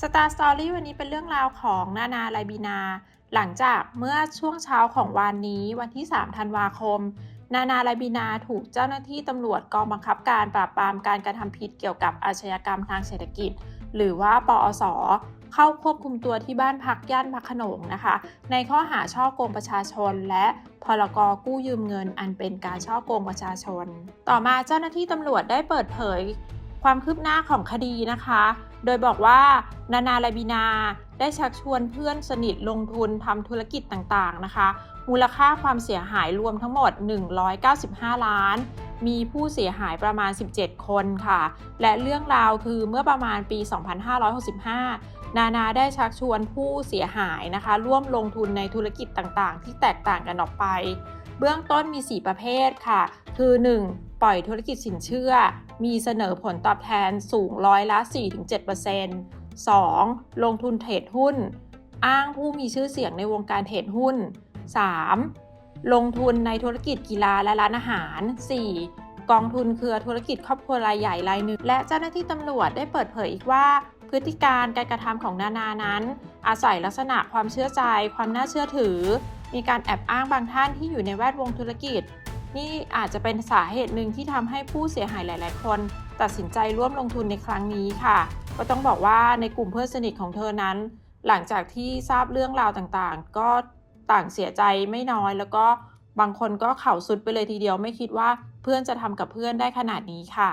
สตาร์สตอรี่วันนี้เป็นเรื่องราวของนานาไลบีนา หลังจากเมื่อช่วงเช้าของวันนี้วันที่ 3 ธันวาคม นานาไลบีนาถูกเจ้าหน้าที่ตำรวจกองบังคับการปราบปรามการกระทำผิดเกี่ยวกับอาชญากรรมทางเศรษฐกิจ หรือว่าปอสเข้าควบคุมตัวที่บ้านพักย่านพระโขนงนะคะ ในข้อหาช่อโกงประชาชน และพรกกู้ยืมเงินอันเป็นการช่อโกงประชาชน ต่อมาเจ้าหน้าที่ตำรวจได้เปิดเผย ความคืบหน้าของคดีนะคะ โดยบอกว่านานาลาบินาได้ชักชวนเพื่อนสนิทลงทุนทำธุรกิจต่างๆนะคะ มูลค่าความเสียหายรวมทั้งหมด 195 ล้าน มีผู้เสียหายประมาณ 17 คนค่ะ และเรื่องราวคือเมื่อประมาณปี 2565 นานาได้ชักชวนผู้เสียหายนะคะ ร่วมลงทุนในธุรกิจต่างๆ ที่แตกต่างกันออกไป เบื้องต้นมี 4 ประเภทค่ะ คือ 1. ปล่อยธุรกิจสินเชื่อ มีเสนอผลตอบแทนสูงร้อยละ 4-7% 2. ลงทุนเทรดหุ้น อ้างผู้มีชื่อเสียงในวงการเทรดหุ้น 3. ลงทุนในธุรกิจกีฬาและร้านอาหาร 4. กองทุนเครือธุรกิจครอบครัวรายใหญ่รายหนึ่ง และเจ้าหน้าที่ตำรวจได้เปิดเผยอีกว่า พฤติการการกระทำของนานานั้น อาศัยลักษณะความเชื่อใจ ความน่าเชื่อถือ มีการแอบอ้างบางท่านที่อยู่ในแวดวงธุรกิจ นี่อาจจะเป็นสาเหตุหนึ่งที่ทำให้ผู้เสียหายหลาย ๆ คน ตัดสินใจร่วมลงทุนในครั้งนี้ค่ะ ก็ต้องบอกว่าในกลุ่มเพื่อนสนิทของเธอนั้น หลังจากที่ทราบเรื่องราวต่างๆ ก็ต่างเสียใจไม่น้อย แล้วก็บางคนก็เข่าสุดไปเลยทีเดียวไม่คิดว่าเพื่อนจะทำกับเพื่อนได้ขนาดนี้ค่ะ